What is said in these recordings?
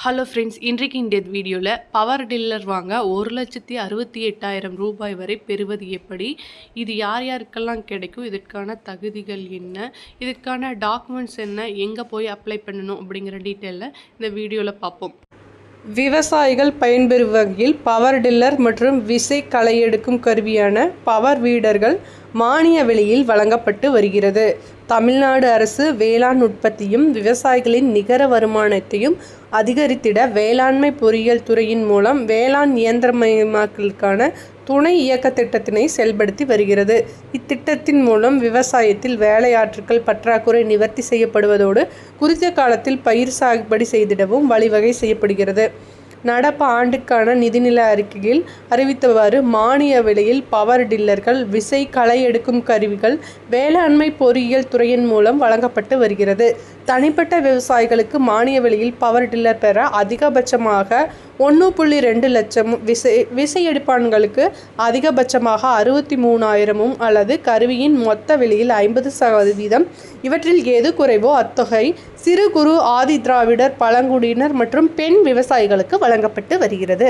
Hello friends இன்றைக்கு இந்த வீடியோவில் பவர் டில்லர் வாங்க ஒரு லட்சத்தி அறுபத்தி எட்டாயிரம் ரூபாய் வரை பெறுவது எப்படி? இது யார் யாருக்கெல்லாம் கிடைக்கும்? இதற்கான தகுதிகள் என்ன? இதற்கான டாக்குமெண்ட்ஸ் என்ன? எங்கே போய் அப்ளை பண்ணணும்? அப்படிங்கிற டீட்டெயிலில் இந்த வீடியோவில் பார்ப்போம். விவசாயிகள் பயன்பெறும் வகையில் பவர் டில்லர் மற்றும் விசை களையெடுக்கும் கருவியான பவர் வீடர்கள் மானிய விலையில் வழங்கப்பட்டு வருகிறது. தமிழ்நாடு அரசு வேளாண் உற்பத்தியும் விவசாயிகளின் நிகர வருமானத்தையும் அதிகரித்திட வேளாண்மை பொறியியல் துறையின் மூலம் வேளாண் இயந்திரமயமாக்கலுக்கான துணை இயக்க திட்டத்தினை செயல்படுத்தி வருகிறது. இத்திட்டத்தின் மூலம் விவசாயத்தில் வேலையாட்கள் பற்றாக்குறை நிவர்த்தி செய்யப்படுவதோடு குறித்த காலத்தில் பயிர் சாகுபடி செய்திடவும் வழிவகை செய்யப்படுகிறது. நடப்பு ஆண்டுக்கான நிதிநிலை அறிக்கையில் அறிவித்தவாறு மானிய விலையில் பவர் டில்லர்கள் விசை களை எடுக்கும் கருவிகள் வேளாண்மை பொறியியல் துறையின் மூலம் வழங்கப்பட்டு வருகிறது. தனிப்பட்ட விவசாயிகளுக்கு மானிய விலையில் பவர் டில்லர் பெற அதிகபட்சமாக ஒன்று புள்ளி ரெண்டு லட்சம் விசை விசையெடுப்பான்களுக்கு அதிகபட்சமாக அறுபத்தி மூணாயிரமும் அல்லது கருவியின் மொத்த விலையில் ஐம்பது சதவீதம். இவற்றில் எது குறைவோ அத்தொகை சிறு குறு ஆதி திராவிடர் பழங்குடியினர் மற்றும் பெண் விவசாயிகளுக்கு வழங்கப்பட்டு வருகிறது.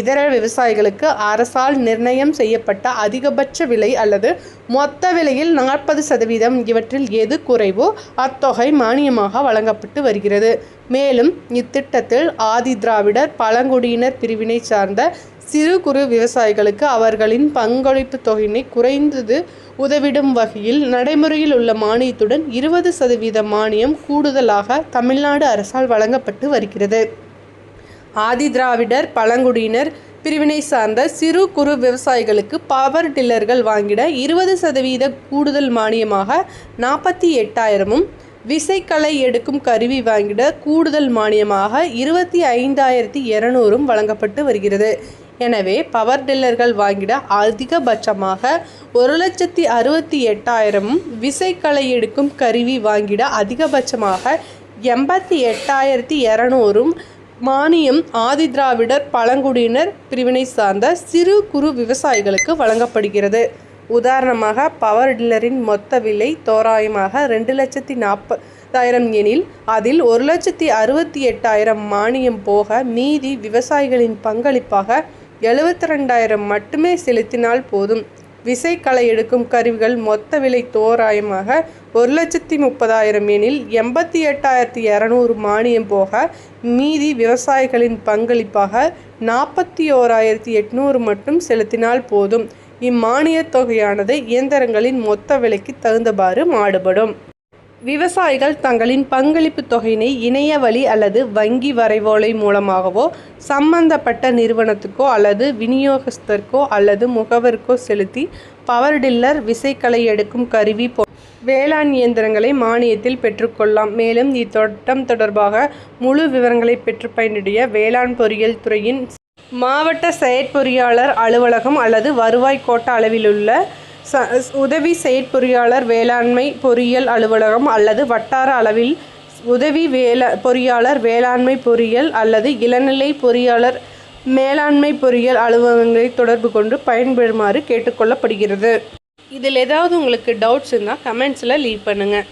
இதர விவசாயிகளுக்கு அரசால் நிர்ணயம் செய்யப்பட்ட அதிகபட்ச விலை அல்லது மொத்த விலையில் நாற்பது சதவீதம் இவற்றில் எது குறைவோ அத்தொகை மானியமாக வழங்கப்பட்டு வருகிறது. மேலும் இத்திட்டத்தில் ஆதி திராவிடர் பழங்குடியினர் பிரிவினை சார்ந்த சிறு குறு விவசாயிகளுக்கு அவர்களின் பங்களிப்பு தொகையினை குறைந்தது உதவிடும் வகையில் நடைமுறையில் உள்ள மானியத்துடன் இருபது சதவீத மானியம் கூடுதலாக தமிழ்நாடு அரசால் வழங்கப்பட்டு வருகிறது. ஆதி திராவிடர் பழங்குடியினர் பிரிவினை சார்ந்த சிறு குறு விவசாயிகளுக்கு பவர் டில்லர்கள் வாங்கிட இருபது சதவீத கூடுதல் மானியமாக நாற்பத்தி எட்டாயிரமும் விசைக்கலை எடுக்கும் கருவி வாங்கிட கூடுதல் மானியமாக இருபத்தி ஐந்தாயிரத்தி இரநூறும் வழங்கப்பட்டு வருகிறது. எனவே பவர் டில்லர்கள் வாங்கிட அதிகபட்சமாக ஒரு லட்சத்தி அறுபத்தி எட்டாயிரமும் விசைக்கலை எடுக்கும் கருவி வாங்கிட அதிகபட்சமாக எண்பத்தி எட்டாயிரத்தி இரநூறும் மானியம் ஆதிதிராவிடர் பழங்குடியினர் பிரிவினை சார்ந்த சிறு குறு விவசாயிகளுக்கு வழங்கப்படுகிறது. உதாரணமாக பவர் டில்லரின் மொத்த விலை தோராயமாக ரெண்டு லட்சத்தி நாற்பதாயிரம் எனில் அதில் ஒரு லட்சத்தி அறுபத்தி எட்டாயிரம் மானியம் போக மீதி விவசாயிகளின் பங்களிப்பாக எழுபத்தி ரெண்டாயிரம் மட்டுமே செலுத்தினால் போதும். விசைக்களை எடுக்கும் கருவிகள் மொத்த விலை தோராயமாக ஒரு லட்சத்தி முப்பதாயிரம் எனில் எண்பத்தி எட்டாயிரத்தி இரநூறு மானியம் போக மீதி விவசாயிகளின் பங்களிப்பாக நாற்பத்தி ஓராயிரத்தி எட்நூறு மட்டும் செலுத்தினால் போதும். இம்மானியத் தொகையானது இயந்திரங்களின் மொத்த விலைக்கு தகுந்தவாறு மாறுபடும். விவசாயிகள் தங்களின் பங்களிப்பு தொகையினை இணைய வழி அல்லது வங்கி வரைவோலை மூலமாகவோ சம்பந்தப்பட்ட நிறுவனத்துக்கோ அல்லது விநியோகஸ்தருக்கோ அல்லது முகவருக்கோ செலுத்தி பவர் டில்லர் விசைக்களை எடுக்கும் கருவி போ வேளாண் இயந்திரங்களை மானியத்தில் பெற்றுக்கொள்ளலாம். மேலும் இத்தோட்டம் தொடர்பாக முழு விவரங்களை பெற்று பயனுடைய வேளாண் பொறியியல் துறையின் மாவட்ட செயற்பொறியாளர் அலுவலகம் அல்லது வருவாய் கோட்ட அளவிலுள்ள ச உதவி செயற்பொறியாளர் வேளாண்மை பொறியியல் அலுவலகம் அல்லது வட்டார அளவில் உதவி வேளா பொறியாளர் வேளாண்மை பொறியியல் அல்லது இளநிலை பொறியாளர் மேலாண்மை பொறியியல் அலுவலகங்களை தொடர்பு கொண்டு பயன்பெறுமாறு கேட்டுக்கொள்ளப்படுகிறது. இதில் ஏதாவது உங்களுக்கு டவுட்ஸ் இருந்தால் கமெண்ட்ஸில் லீவ் பண்ணுங்கள்